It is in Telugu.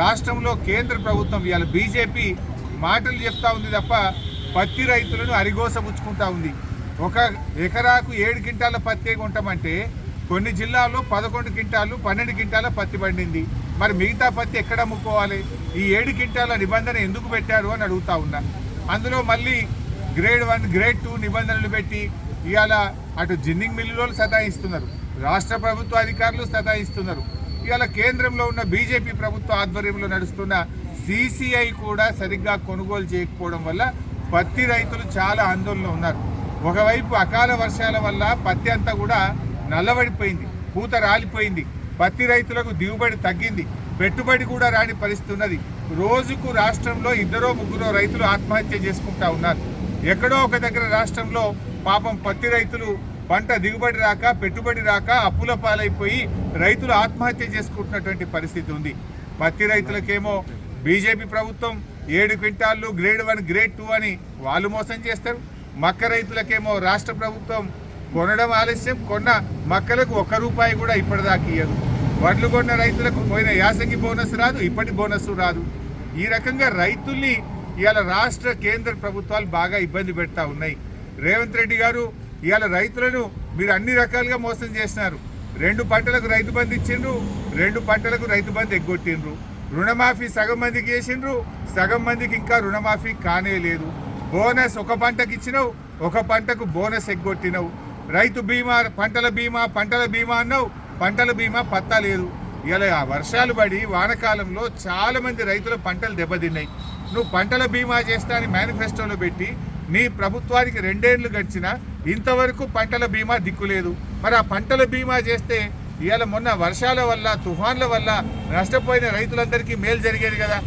రాష్ట్రంలో కేంద్ర ప్రభుత్వం ఇవాళ బీజేపీ మాటలు చెప్తా ఉంది తప్ప పత్తి రైతులను అరిగోసపుచ్చుకుంటా ఉంది. ఒక ఎకరాకు ఏడు క్వింటాల పత్తి కొంటామంటే కొన్ని జిల్లాల్లో పదకొండు క్వింటాలు పన్నెండు క్వింటాల పత్తి పండింది. మరి మిగతా పత్తి ఎక్కడ అమ్ముకోవాలి? ఈ ఏడు క్వింటాల నిబంధన ఎందుకు పెట్టారు అని అడుగుతా ఉన్నా. అందులో మళ్ళీ గ్రేడ్ వన్ గ్రేడ్ టూ నిబంధనలు పెట్టి ఇవాళ అటు జిన్నింగ్ మిల్లులో సతాయిస్తున్నారు. రాష్ట్ర ప్రభుత్వ అధికారులు సతాయిస్తున్నారు. ఇవాళ కేంద్రంలో ఉన్న బీజేపీ ప్రభుత్వ ఆధ్వర్యంలో నడుస్తున్న సిసిఐ కూడా సరిగ్గా కొనుగోలు చేయకపోవడం వల్ల పత్తి రైతులు చాలా ఆందోళన ఉన్నారు. ఒకవైపు అకాల వర్షాల వల్ల పత్తి అంతా కూడా నల్లబడిపోయింది పూత రాలిపోయింది. పత్తి రైతులకు దిగుబడి తగ్గింది పెట్టుబడి కూడా రాని పరిస్థితి ఉన్నది. రోజుకు రాష్ట్రంలో ఇద్దరో ముగ్గురో రైతులు ఆత్మహత్య చేసుకుంటా ఉన్నారు. ఎక్కడో ఒక దగ్గర రాష్ట్రంలో పాపం పత్తి రైతులు పంట దిగుబడి రాక పెట్టుబడి రాక అప్పుల పాలైపోయి రైతులు ఆత్మహత్య చేసుకుంటున్నటువంటి పరిస్థితి ఉంది. పత్తి రైతులకేమో బీజేపీ ప్రభుత్వం ఏడు క్వింటాళ్ళు గ్రేడ్ వన్ గ్రేడ్ టూ అని వాళ్ళు మోసం చేస్తారు. మక్క రైతులకేమో రాష్ట్ర ప్రభుత్వం కొనడం ఆలస్యం. కొన్న మక్కలకు ఒక్క రూపాయి కూడా ఇప్పటిదాకా ఇయ్యదు. వడ్లు కొన్న రైతులకు పోయిన యాసంగి బోనస్ రాదు ఇప్పటి బోనస్ రాదు. ఈ రకంగా రైతుల్ని ఇవాళ రాష్ట్ర కేంద్ర ప్రభుత్వాలు బాగా ఇబ్బంది పెడతా ఉన్నాయి. రేవంత్ రెడ్డి గారు ఇవాళ రైతులను మీరు అన్ని రకాలుగా మోసం చేసినారు. రెండు పంటలకు రైతు బంధు ఇచ్చిండ్రు రెండు పంటలకు రైతు బంధు ఎగ్గొట్టిండ్రు. రుణమాఫీ సగం మందికి చేసిండ్రు సగం మందికి ఇంకా రుణమాఫీ కానే లేదు. బోనస్ ఒక పంటకి ఇచ్చినావు ఒక పంటకు బోనస్ ఎగ్గొట్టినవు. రైతు బీమా పంటల బీమా పంటల బీమా అన్నావు పంటల బీమా పత్తా లేదు. ఇలా వర్షాలు పడి వానకాలంలో చాలామంది రైతుల పంటలు దెబ్బతిన్నాయి. నువ్వు పంటల బీమా చేస్తా అని మేనిఫెస్టోలో పెట్టి నీ ప్రభుత్వానికి రెండేళ్ళు గడిచినా ఇంతవరకు పంటల బీమా దిక్కులేదు మరి ఆ పంటల బీమా చేస్తే ఇవాళ మొన్న వర్షాల వల్ల తుఫాన్ల వల్ల నష్టపోయిన రైతులందరికీ మేలు జరిగేది కదా.